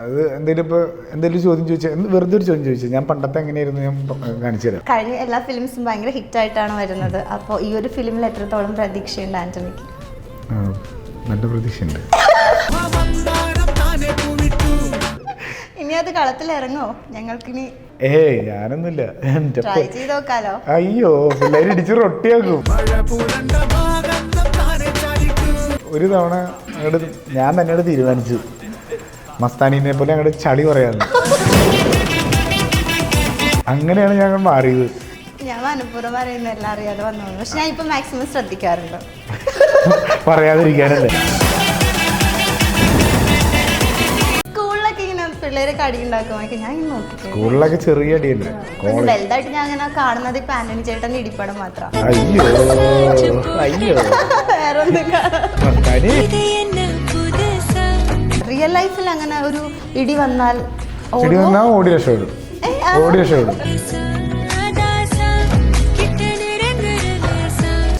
അത് എന്തെങ്കിലും ഇപ്പോൾ എന്തെങ്കിലും ചോദ്യം ചോദിച്ചാൽ വെറുതെ ഒരു ചോദ്യം ചോദിച്ചു ഞാൻ പണ്ടത്തെ എങ്ങനെയായിരുന്നു ഞാൻ കാണിച്ചു തരാം. കഴിഞ്ഞ എല്ലാ ഫിലിംസും ഭയങ്കര ഹിറ്റായിട്ടാണ് വരുന്നത്. അപ്പോൾ ഈ ഒരു ഫിലിമിൽ എത്രത്തോളം പ്രതീക്ഷയുണ്ട് ആന്റണിക്ക്? നല്ല പ്രതീക്ഷയുണ്ട്. ഇനി അത് കളത്തിൽ ഇറങ്ങോ? ഞങ്ങൾക്കിനി ഏയ് ഞാനൊന്നുമില്ല. ട്രൈ ചെയ്ത് നോക്കാലോ. അയ്യോ പിള്ളേർ ഇടിച്ച് റൊട്ടിയാക്കും. ഒരു തവണ ഞാൻ തന്നെ തീരുമാനിച്ചു മസ്താനിനെ പോലെ അങ്ങോട്ട് ചളി പറയാറ് അങ്ങനെയാണ് ഞങ്ങൾ മാറിയത്. ഞാൻ മനഃപൂർവം പറയുന്ന എല്ലാം അറിയാതെ വന്നു പക്ഷെ ഞാൻ ഇപ്പൊ മാക്സിമം ശ്രദ്ധിക്കാറുണ്ട്. പറയാതിരിക്കാനല്ലേ? സ്കൂളിലൊക്കെ ഇങ്ങനെ പിള്ളേരൊക്കെ അടി ഉണ്ടാക്കുമ്പോൾ ഞാൻ ഇങ്ങനെ നോക്കിട്ടേ സ്കൂളിലൊക്കെ ചെറിയ അടിയുണ്ട് കോളേജ് വലുതായിട്ട് ഞാൻ അങ്ങനെ കാണുന്നത് ഇപ്പൊ ആന്റണി ചേട്ടന്റെ ഇടിപ്പടം മാത്രം. അയ്യോ. അയ്യോ വേറെ ഒന്നും മസ്താനി റിയൽ ലൈഫിൽ അങ്ങനെ ഒരു ഇടി വന്നാൽ ഇടി വന്നാൽ വന്നാ ഓടി രക്ഷപ്പെടും. ഓടി രക്ഷപ്പെടും.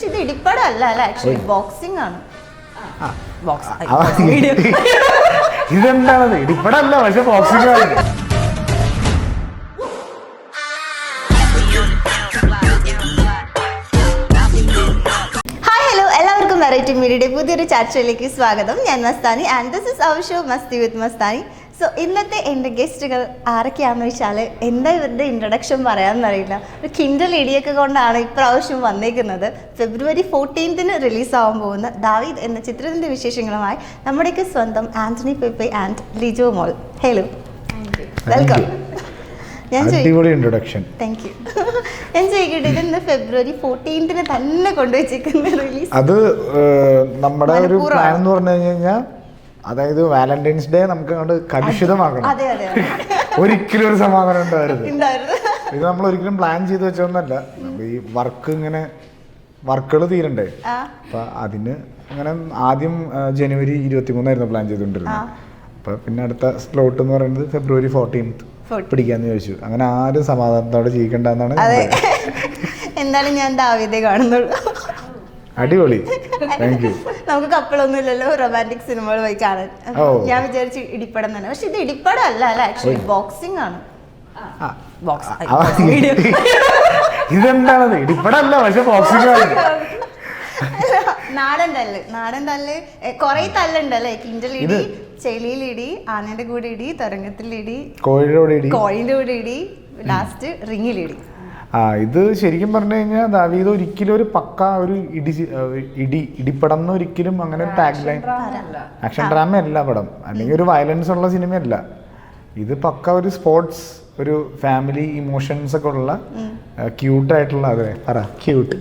ഇത് ഇടിപ്പടല്ല അല്ല ആക്ച്വലി ബോക്സിംഗ് ആണ്. ഇതെന്താണത്? ഇടിപ്പടല്ല പക്ഷെ ബോക്സിംഗ് ആണ്. മീഡിയയുടെ പുതിയൊരു ചർച്ചയിലേക്ക് സ്വാഗതം. ഞാൻ Mastani and this is our show Masti with Mastani. So ഇന്നത്തെ എന്റെ ഗസ്റ്റുകൾ ആരൊക്കെയാണെന്ന് വെച്ചാൽ എന്താ ഇവരുടെ ഇൻട്രഡക്ഷൻ പറയാമെന്നറിയില്ല ഒരു കിൻഡൽ ഇടിയൊക്കെ കൊണ്ടാണ് ഇപ്രാവശ്യം വന്നേക്കുന്നത്. ഫെബ്രുവരി ഫോർട്ടീൻത്തിന് റിലീസാവാൻ പോകുന്ന ദാവീദ് എന്ന ചിത്രത്തിന്റെ വിശേഷങ്ങളുമായി നമ്മുടെയൊക്കെ സ്വന്തം Antony Pepe and Lijo Mol. Hello welcome ഞാൻ അടിപൊളി ഇൻട്രൊഡക്ഷൻ താങ്ക് യു ഞാൻ ചോദിക്കട്ടെ ഇതിന്ന് ഫെബ്രുവരി ഫോർട്ടീൻത്തിന് തന്നെ കൊണ്ടുവച്ചിരിക്കുന്ന റിലീസ് അത് നമ്മുടെ ഒരു പ്ലാൻ എന്ന് പറഞ്ഞു കഴിഞ്ഞാൽ അതായത് വാലന്റൈൻസ് ഡേ നമുക്ക് അങ്ങോട്ട് കലുഷിതമാക്കണം. ഒരിക്കലും ഒരു സമാധാനം ഉണ്ടായിരുന്നു ഇത് നമ്മൾ ഒരിക്കലും പ്ലാൻ ചെയ്ത് വെച്ചൊന്നല്ല ഈ വർക്ക് ഇങ്ങനെ വർക്കുകൾ തീരണ്ടേ. അപ്പൊ അതിന് അങ്ങനെ ആദ്യം ജനുവരി ഇരുപത്തി മൂന്നായിരുന്നു പ്ലാൻ ചെയ്തുകൊണ്ടിരുന്നത്. അപ്പൊ പിന്നെ അടുത്ത സ്ലോട്ട് എന്ന് പറയുന്നത് ഫെബ്രുവരി ഫോർട്ടീൻത്ത് 14th. പിടിക്കാന്ന് ചോദിച്ചു. അങ്ങനെ ആരും സമാധാനത്തോടെ ജീവിക്കണ്ടെന്നാണ് എന്തായാലും ഞാൻ ദാവീദേ കാണുന്നുള്ളൂ. അടിപൊളി. താങ്ക് യു നമുക്ക് കപ്പിളൊന്നും ഇല്ലല്ലോ റൊമാന്റിക് സിനിമകൾ പോയി കാണാൻ. ഞാൻ വിചാരിച്ചു ഇടിപ്പടം തന്നെ. പക്ഷെ ഇത് ഇടിപ്പടം അല്ല അല്ല ആക്ച്വലി ബോക്സിംഗ് ആണ്. ഇതെന്താണത് ഇടിപ്പടല്ല പക്ഷെ ബോക്സിംഗ് ആണ്. നാടൻ തല്ല്. നാടൻ തല്ല് കൊറേ തല്ലുണ്ടല്ലേ കിൻഡലിടി ഇത് ചെളിയിലിടി ആനയുടെ കൂടെ ഇടി തുരങ്കത്തിലിടി കോഴിയുടെ ഇടി കോഴിന്റെ കൂടെ ഇടി ലാസ്റ്റ് റിങ്ങിലിടി. ആ ഇത് ശരിക്കും പറഞ്ഞു കഴിഞ്ഞാൽ ദാവീദ് ഒരിക്കലും ഒരു പക്ക ഒരു ഇടി ഇടി ഇടിപ്പടം ഒരിക്കലും അങ്ങനെ ടാഗ് ലൈൻ ആക്ഷൻ ഡ്രാമ അല്ല പടം. അല്ലെങ്കിൽ ഒരു വയലൻസ് ഉള്ള സിനിമയല്ല. ഇത് പക്ക ഒരു സ്പോർട്സ് ഒരു ഫാമിലി ഇമോഷൻസ് ഒക്കെ ഉള്ള ക്യൂട്ട് ആയിട്ടുള്ള അതെ പറ. ക്യൂട്ട്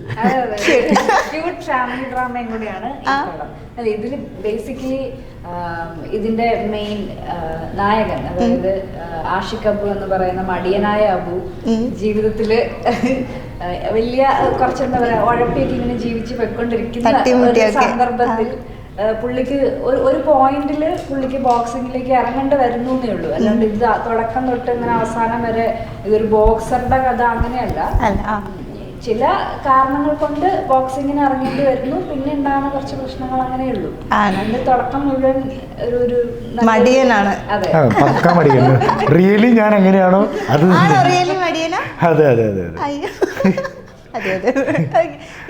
ക്യൂട്ട് ഫാമിലി ഡ്രാമയും കൂടിയാണ് അല്ല ഇതിൽ ബേസിക്കലി ഇതിന്റെ മെയിൻ നായകൻ അതായത് ആഷിഖ് അബു എന്ന് പറയുന്ന മടിയനായ അബു ജീവിതത്തിൽ വലിയ കുറച്ചെന്താ പറയാ ഉഴപ്പിയൊക്കെ ഇങ്ങനെ ജീവിച്ച് പോയിക്കൊണ്ടിരിക്കുന്ന സന്ദർഭത്തിൽ പുള്ളിക്ക് ഒരു ഒരു പോയിന്റിൽ പുള്ളിക്ക് ബോക്സിങ്ങിലേക്ക് ഇറങ്ങേണ്ടി വരുന്നു എന്നേ ഉള്ളൂ. അല്ലാണ്ട് ഇത് തുടക്കം തൊട്ട് ഇങ്ങനെ അവസാനം വരെ ഇതൊരു ബോക്സറുടെ കഥ അങ്ങനെയല്ല. ചില കാരണങ്ങൾ കൊണ്ട് ബോക്സിങ്ങിന് ഇറങ്ങേണ്ടി വരുന്നു. പിന്നെ ഉണ്ടാകുന്ന കുറച്ച് പ്രശ്നങ്ങൾ അങ്ങനെയുള്ളൂ. ആണ്. അതിന്റെ തുടക്കം മുഴുവൻ ഒരു ഒരു മടിയനാണ്. അതെ. പക്ക മടിയല്ല റിയലി ഞാൻ എങ്ങനെയാണോ അത് റിയലി മടിയനാ? അതെ അതെ അതെ അതെ. അതെ അതെ.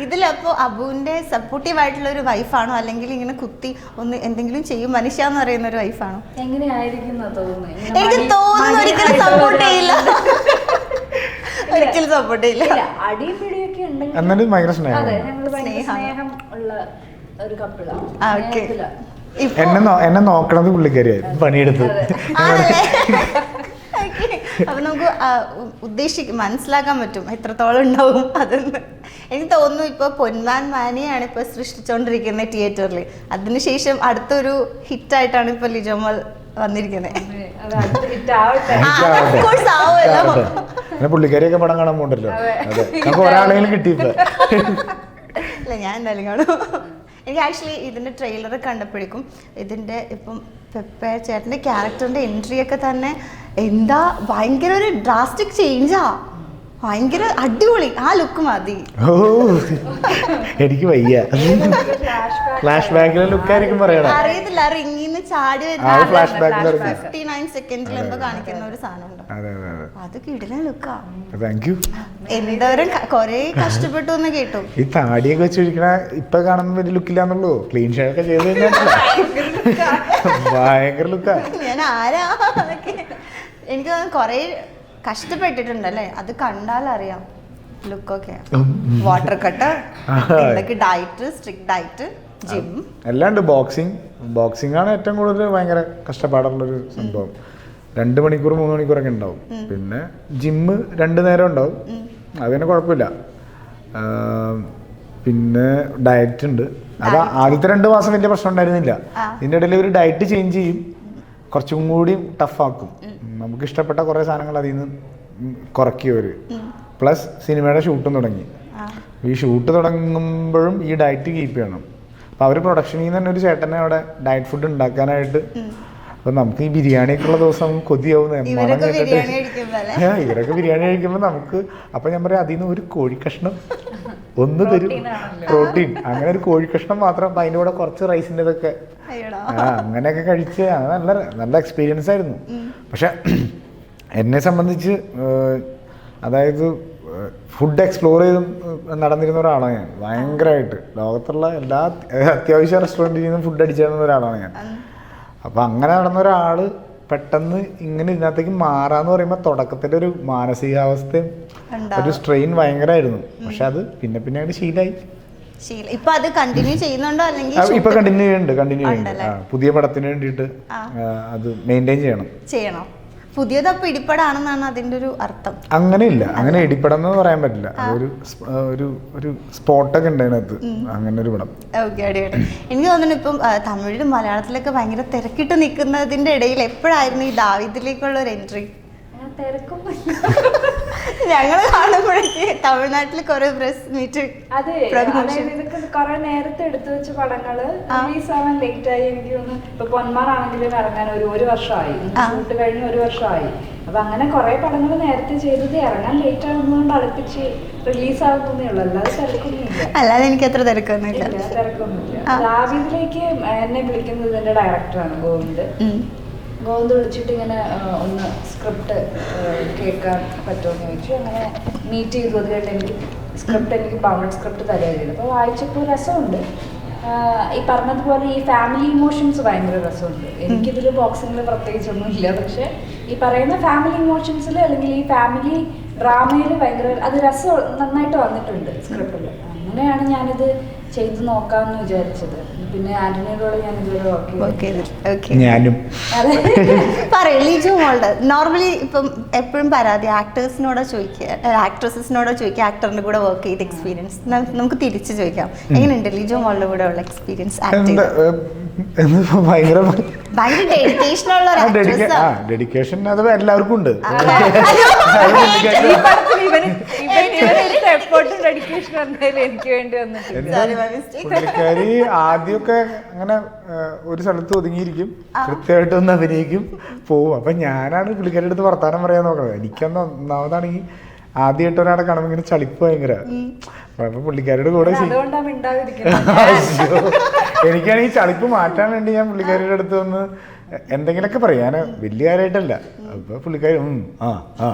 ഇതിലപ്പോ അബുവിന്റെ സപ്പോർട്ടീവ് ആയിട്ടുള്ള ഒരു വൈഫാണോ അല്ലെങ്കിൽ ഇങ്ങനെ കുത്തി ഒന്ന് എന്തെങ്കിലും ചെയ്യും? മനുഷ്യ എന്ന് പറയുന്ന ഒരു വൈഫാണോ എങ്ങനെയായിരിക്കും എനിക്ക് തോന്നുന്നു ഒരിക്കലും സപ്പോർട്ട് ചെയ്യില്ല. ഇല്ല. ഒരിക്കലും സപ്പോർട്ട് ചെയ്യില്ല. ഇല്ല, അടിയും പിടിയൊക്കെ ഉണ്ടെങ്കിൽ എന്നാലും ഭയങ്കര അതെ സ്നേഹം ഞങ്ങൾ ഭയങ്കര സ്നേഹം. ഉള്ള ഒരു കപ്പിളാണ് ആ, okay. ഇപ്പൊ എന്നെ നോ- എന്നെ നോക്കണത് പുള്ളിക്കാരിയായി പണിയെടുത്ത്. ആണല്ലേ? Okay. അപ്പൊ നമുക്ക് ആ, ഉ- ഉദ്ദേശിക്ക മനസ്സിലാക്കാൻ പറ്റും എത്രത്തോളം ഉണ്ടാവും അതെന്ന്. എനിക്ക് തോന്നുന്നു ഇപ്പൊ പൊന്മാൻ മാനിയാണ് ഇപ്പൊ സൃഷ്ടിച്ചോണ്ടിരിക്കുന്നത് തിയേറ്ററിൽ അതിനുശേഷം അടുത്തൊരു ഹിറ്റായിട്ടാണ് ഇപ്പൊ ലിജോമൽ വന്നിരിക്കുന്നത് അത് അടുത്ത hit ആവട്ടെ ആ, അത് of course ആവുമല്ലോ. പിന്നെ പുള്ളിക്കാരിയൊക്കെ പടം കാണാൻ പോകണ്ടല്ലോ അതെ. നമുക്ക് ഒരാളെങ്കിലും കിട്ടിയില്ല ഇല്ല ഞാൻ എന്തായാലും കാണും. എനിക്ക് ആക്ച്വലി ഇതിന്റെ ട്രെയിലർ കണ്ടപ്പോഴേക്കും ഇതിന്റെ ഇപ്പം പെപ്പ ചേട്ടന്റെ ക്യാരക്ടറിന്റെ എൻട്രി ഒക്കെ തന്നെ എന്താ ഭയങ്കര ഒരു ഡ്രാസ്റ്റിക് ചേഞ്ചാ ഭയങ്കര അടിപൊളി. ആ ലുക്ക് മതി. ഓ എനിക്ക് വയ്യ. ഫ്ലാഷ് ബാക്കിലെ ലുക്കായിരിക്കും പറയണേ. അറിയത്തില്ല റിങ്ങിന്ന് ചാടി വരുന്ന ഫ്ലാഷ് ബാക്കിൽ ഫിഫ്റ്റി നയൻ സെക്കൻഡിൽ എന്തോ കാണിക്കുന്ന ഒരു സാധനമുണ്ട്. അതെ അതെ അതെ. അത് കിടിലൻ ലുക്കാ താങ്ക് യു എന്തോരം കൊറേ കഷ്ടപ്പെട്ടു എന്ന് കേട്ടു. ഈ താടിയൊക്കെ വെച്ച് ഒഴിക്കണ ഇപ്പൊ കാണുന്ന വലിയ ലുക്കില്ലാന്നുള്ളൂ ക്ലീൻ ഷേവ് ഒക്കെ ചെയ്ത് കഴിഞ്ഞാൽ ഭയങ്കര ലുക്കാ ഞാൻ ആരാ? എനിക്ക് കൊറേ കൊറേ കഷ്ടപ്പെട്ടിട്ടുണ്ടല്ലേ അത് കണ്ടാൽ അറിയാം. ലുക്കൊക്കെ വാട്ടർ കട്ട് എന്തൊക്കെ ഡയറ്റ് സ്ട്രിക്ട് ഡയറ്റ് ജിം. എല്ലാം ഉണ്ട് ബോക്സിങ്. ബോക്സിംഗ് ആണ് ഏറ്റവും കൂടുതൽ ഭയങ്കര കഷ്ടപ്പാടുള്ളൊരു സംഭവം. രണ്ട് മണിക്കൂർ മൂന്ന് മണിക്കൂറൊക്കെ ഉണ്ടാവും. പിന്നെ ജിമ്മ് രണ്ട് നേരം ഉണ്ടാവും. അത് പിന്നെ കുഴപ്പമില്ല. പിന്നെ ഡയറ്റ് ഉണ്ട്. അത് ആദ്യത്തെ രണ്ട് മാസം വലിയ പ്രശ്നം ഉണ്ടായിരുന്നില്ല. ഇതിന്റെ ഇടയിൽ ഒരു ഡയറ്റ് ചേഞ്ച് ചെയ്യും. കുറച്ചും കൂടി ടഫാക്കും നമുക്ക് ഇഷ്ടപ്പെട്ട കുറേ സാധനങ്ങൾ അതിൽ നിന്ന് കുറയ്ക്കും പ്ലസ് സിനിമയുടെ ഷൂട്ടും തുടങ്ങി. ഈ ഷൂട്ട് തുടങ്ങുമ്പോഴും ഈ ഡയറ്റ് കീപ്പ് ചെയ്യണം. അപ്പോൾ അവർ പ്രൊഡക്ഷനിൽ നിന്ന് തന്നെ ഒരു ചേട്ടനെ അവിടെ ഡയറ്റ് ഫുഡ് ഉണ്ടാക്കാനായിട്ട് അപ്പോൾ നമുക്ക് ഈ ബിരിയാണിയൊക്കെയുള്ള ദിവസം നമുക്ക് കൊതിയാവും മണം ഇവരൊക്കെ കേട്ടിട്ട്. ബിരിയാണി കഴിക്കുമ്പോ അല്ലേ? ഇവരൊക്കെ ബിരിയാണി കഴിക്കുമ്പോൾ നമുക്ക് അപ്പം ഞാൻ പറയാം അതിൽ നിന്ന് ഒരു കോഴി കഷ്ണം ഒന്ന് തരും. പ്രോട്ടീൻ അങ്ങനെ ഒരു കോഴി കഷ്ണം മാത്രം അപ്പം അതിന്റെ കൂടെ കുറച്ച് റൈസിന്റെ ഇതൊക്കെ. ആ അങ്ങനെയൊക്കെ കഴിച്ച് നല്ല നല്ല എക്സ്പീരിയൻസ് ആയിരുന്നു. പക്ഷെ എന്നെ സംബന്ധിച്ച് അതായത് ഫുഡ് എക്സ്പ്ലോർ ചെയ്ത് നടന്നിരുന്ന ഒരാളാണ് ഞാൻ. ഭയങ്കരമായിട്ട് ലോകത്തുള്ള എല്ലാ അത്യാവശ്യ റെസ്റ്റോറന്റിൽ നിന്നും ഫുഡ് അടിച്ചിരുന്ന ഒരാളാണ് ഞാൻ. അപ്പം അങ്ങനെ നടന്ന ഒരാൾ പെട്ടെന്ന് ഇങ്ങനെ ഇതിനകത്തേക്ക് മാറാന്ന് പറയുമ്പോൾ തുടക്കത്തിന്റെ ഒരു മാനസികാവസ്ഥയും ഒരു സ്ട്രെയിൻ ഭയങ്കരമായിരുന്നു പക്ഷെ അത് പിന്നെ പിന്നെ അങ്ങോട്ട് ശീലമായി ഇപ്പൊ അത് കണ്ടിന്യൂ ചെയ്യുന്നുണ്ടോ അല്ലെങ്കിൽ ഇപ്പൊ കണ്ടിന്യൂ ചെയ്യുന്നുണ്ട് കണ്ടിന്യൂ ചെയ്യുന്നുണ്ട്. പുതിയ പടത്തിന് വേണ്ടിയിട്ട് അത് മെയിന്റെയിൻ ചെയ്യണം. ചെയ്യണോ? പുതിയതപ്പൊ ഇടിപ്പടാണെന്നാണ് അതിന്റെ ഒരു അർത്ഥം. അങ്ങനെയില്ല. അങ്ങനെ ഇടിപ്പടം എന്ന് പറയാൻ പറ്റില്ല. ഒരു ഒരു ഒരു സ്പോട്ടൊക്കെ ഉണ്ടായിരുന്നത് അങ്ങനെ ഒരു പടം. ഓക്കെ അടിപൊളി. എനിക്ക് തോന്നുന്നു ഇപ്പം തമിഴിലും മലയാളത്തിലൊക്കെ ഭയങ്കര തിരക്കിട്ട് നിൽക്കുന്നതിന്റെ ഇടയിൽ എപ്പോഴായിരുന്നു ഈ ദാവിദിലേക്കുള്ള ഒരു എൻട്രി? ഞാൻ തിരക്കും. ഞങ്ങൾ കാണുമ്പോഴേക്ക് തമിഴ്നാട്ടിൽ കുറെ പ്രസ് മീറ്റ് അതെ അതായത് ഇതൊക്കെ കുറെ നേരത്തെ എടുത്തു വെച്ച പടങ്ങൾ. റിലീസ് ആവാൻ ലേറ്റ് ആയി എനിക്ക് ഒന്ന് ഇപ്പൊ പൊന്മാനാണെങ്കിലും ഇറങ്ങാൻ ഒരു ഒരു വർഷമായി. ഷൂട്ട് കഴിഞ്ഞ് ഒരു വർഷമായി. അപ്പൊ അങ്ങനെ കുറെ പടങ്ങൾ നേരത്തെ ചെയ്തത് ഇറങ്ങാൻ ലേറ്റ് ആകുന്നതുകൊണ്ട് അടുപ്പിച്ച് റിലീസ് ആകുന്നേ ഉള്ളൂ. അല്ലാതെ തിരക്കൊന്നുമില്ല. അല്ലാതെ എനിക്ക് അത്ര തിരക്കൊന്നുമില്ല. തിരക്കൊന്നുമില്ല. ആ. ദാവീദിലേക്ക് എന്നെ വിളിക്കുന്നത് എന്റെ ഡയറക്ടറാണ് ഗോവിന്ദ്. വിളിച്ചിട്ട് ഇങ്ങനെ ഒന്ന് സ്ക്രിപ്റ്റ് കേൾക്കാൻ പറ്റുമെന്ന് ചോദിച്ചു. അങ്ങനെ മീറ്റ് ചെയ്തു. അത് കഴിഞ്ഞിട്ട് എനിക്ക് സ്ക്രിപ്റ്റ് എനിക്ക് ബൗണ്ടഡ് സ്ക്രിപ്റ്റ് തരുകയാണ് അപ്പോൾ വായിച്ചപ്പോൾ രസമുണ്ട്. ഈ പറഞ്ഞതുപോലെ ഈ ഫാമിലി ഇമോഷൻസ് ഭയങ്കര രസമുണ്ട്. എനിക്കിതിൽ ബോക്സിങ്ങിൽ പ്രത്യേകിച്ചൊന്നും ഇല്ല. പക്ഷെ ഈ പറയുന്ന ഫാമിലി ഇമോഷൻസിൽ അല്ലെങ്കിൽ ഈ ഫാമിലി ഡ്രാമയിൽ ഭയങ്കര അത് രസം നന്നായിട്ട് വന്നിട്ടുണ്ട് സ്ക്രിപ്റ്റിൽ അങ്ങനെയാണ് ഞാനിത് ചെയ്തു നോക്കാമെന്ന് വിചാരിച്ചത്. പിന്നെ ആന്റണിയോട് ഞാൻ ഇതുവരെ വർക്ക് ഓക്കെ ഞാനും. അതെ. പറയൂ ലിജു മോളുടെ. നോർമലി ഇപ്പം എപ്പോഴും പരാതി ആക്ടേഴ്സിനോടോ ചോദിക്കുക. ആക്ട്രസസിനോടോ ചോദിക്കുക. ആക്ടറിന്റെ കൂടെ വർക്ക് ചെയ്ത എക്സ്പീരിയൻസ് നമുക്ക് തിരിച്ചു ചോദിക്കാം. എങ്ങനെയുണ്ട് ലിജു മോളുടെ കൂടെ ഉള്ള എക്സ്പീരിയൻസ് ഭയങ്കര ഭയങ്കര ഡെഡിക്കേഷൻ ഉള്ള ഒരു ഡെഡിക്കേ ഡെഡിക്കേഷൻ അത് എല്ലാവർക്കും ഉണ്ട്. എഫേർട്ടും എന്തായാലും എനിക്ക് വേണ്ടി പുള്ളിക്കാരി ആദ്യമൊക്കെ അങ്ങനെ ഒരു സ്ഥലത്ത് ഒതുങ്ങിയിരിക്കും. കൃത്യമായിട്ട് ഒന്ന് അഭിനയിക്കും പോവും. അപ്പൊ ഞാനാണ് പുള്ളിക്കാരുടെ അടുത്ത് വർത്താനം പറയാൻ നോക്കുന്നത് എനിക്കന്ന് ഒന്നാമതാണെങ്കിൽ ആദ്യമായിട്ട് ഒരാളെ കാണുമ്പോൾ ഇങ്ങനെ ചളിപ്പ് ഭയങ്കര. അപ്പൊ പുള്ളിക്കാരുടെ കൂടെ അതുകൊണ്ടാണ് മിണ്ടാതിരിക്കുന്നത്. എനിക്കാണെങ്കിൽ ചളിപ്പ് മാറ്റാൻ വേണ്ടി ഞാൻ പുള്ളിക്കാരിയുടെ അടുത്ത് വന്ന് എന്തെങ്കിലുമൊക്കെ പറയും. ഞാൻ വലിയ കാര്യമായിട്ടല്ല അപ്പൊ പുള്ളിക്കാരി ഉം ആ ആ.